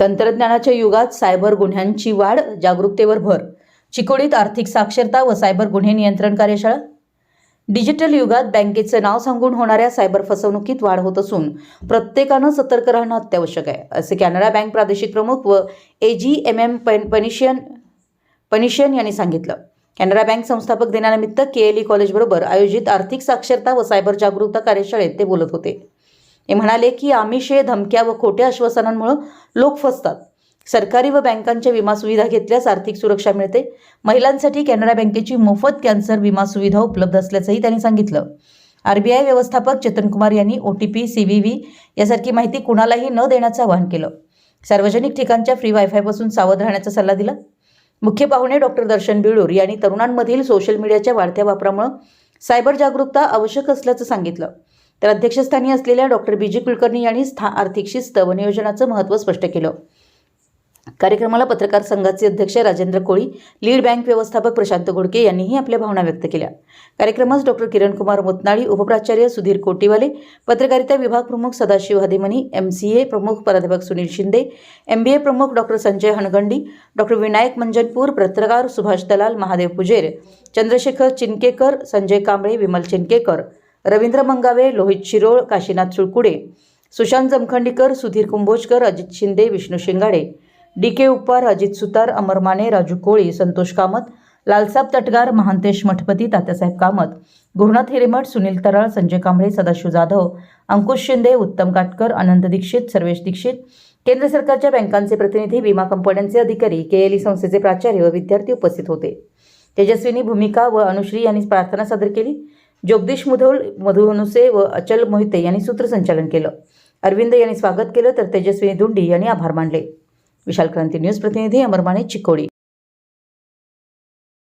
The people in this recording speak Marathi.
तंत्रज्ञानाच्या युगात सायबर गुन्ह्यांची वाढ जागरूकतेवर भर चिकोडीत आर्थिक साक्षरता व सायबर गुन्हे नियंत्रण कार्यशाळा. डिजिटल युगात बँकेचं नाव सांगून होणाऱ्या सायबर फसवणुकीत वाढ होत असून प्रत्येकानं सतर्क राहणं अत्यावश्यक आहे असे कॅनरा बँक प्रादेशिक प्रमुख व ए जी एम एम पनिशियन पनिशियन यांनी सांगितलं. कॅनरा बँक संस्थापक दिनानिमित्त के एल ई कॉलेजबरोबर आयोजित आर्थिक साक्षरता व सायबर जागरूकता कार्यशाळेत ते बोलत होते. हे म्हणाले की आमिषे धमक्या व खोट्या आश्वासनांमुळे लोक फसतात. सरकारी व बँकांच्या विमा सुविधा घेतल्यास आर्थिक सुरक्षा मिळते. महिलांसाठी कॅनरा बँकेची मोफत कॅन्सर विमा सुविधा उपलब्ध असल्याचंही त्यांनी सांगितलं. आरबीआय व्यवस्थापक चेतन कुमार यांनी O T P C V V यासारखी माहिती कुणालाही न देण्याचं आवाहन केलं. सार्वजनिक ठिकाणच्या फ्री वायफायपासून सावध राहण्याचा सल्ला दिला. मुख्य पाहुणे डॉक्टर दर्शन बिळूर यांनी तरुणांमधील सोशल मीडियाच्या वाढत्या वापरामुळे सायबर जागरूकता आवश्यक असल्याचं सांगितलं. तर अध्यक्षस्थानी असलेल्या डॉक्टर बी जी कुलकर्णी यांनी स्था आर्थिक शिस्त व नियोजनाचं महत्त्व स्पष्ट केलं. कार्यक्रमाला पत्रकार संघाचे अध्यक्ष राजेंद्र कोळी लीड बँक व्यवस्थापक प्रशांत घोडके यांनीही आपल्या भावना व्यक्त केल्या. कार्यक्रमास डॉक्टर किरणकुमार मोतनाळी उपप्राचार्य सुधीर कोटीवाले पत्रकारिता विभाग प्रमुख Sadashiv Hademani M C A प्रमुख प्राध्यापक Sunil Shinde M B A प्रमुख डॉक्टर संजय हणगंडी डॉक्टर विनायक मंजनपूर पत्रकार सुभाष दलाल महादेव पुजेर चंद्रशेखर चिनकेकर संजय कांबळे विमल चिनकेकर रवींद्र मंगावे लोहित शिरोळ काशीनाथ चुळकुडे सुशांत जमखंडीकर सुधीर कुंभोजकर अजित शिंदे विष्णू शिंगाडे डी के उप्पार अजित सुतार अमर माने राजू कोळी संतोष कामत लालसाब तटगार महांतेश मठपती तात्यासाहेब कामत गुरुनाथ हिरेमठ सुनील तराळ संजय कांबळे सदाशिव जाधव अंकुश शिंदे उत्तम काटकर आनंद दीक्षित सर्वेश दीक्षित केंद्र सरकारच्या बँकांचे प्रतिनिधी विमा कंपन्यांचे अधिकारी के एल ई संस्थेचे प्राचार्य व विद्यार्थी उपस्थित होते. तेजस्विनी भूमिका व अनुश्री यांनी प्रार्थना सादर केली. जगदीश मुधोल मधुनुसे व अचल मोहिते यांनी सूत्रसंचालन केलं. अरविंद यांनी स्वागत केलं तर तेजस्विनी धुंडी यांनी आभार मानले. विशाल क्रांती न्यूज प्रतिनिधी अमरमाने चिकोडी.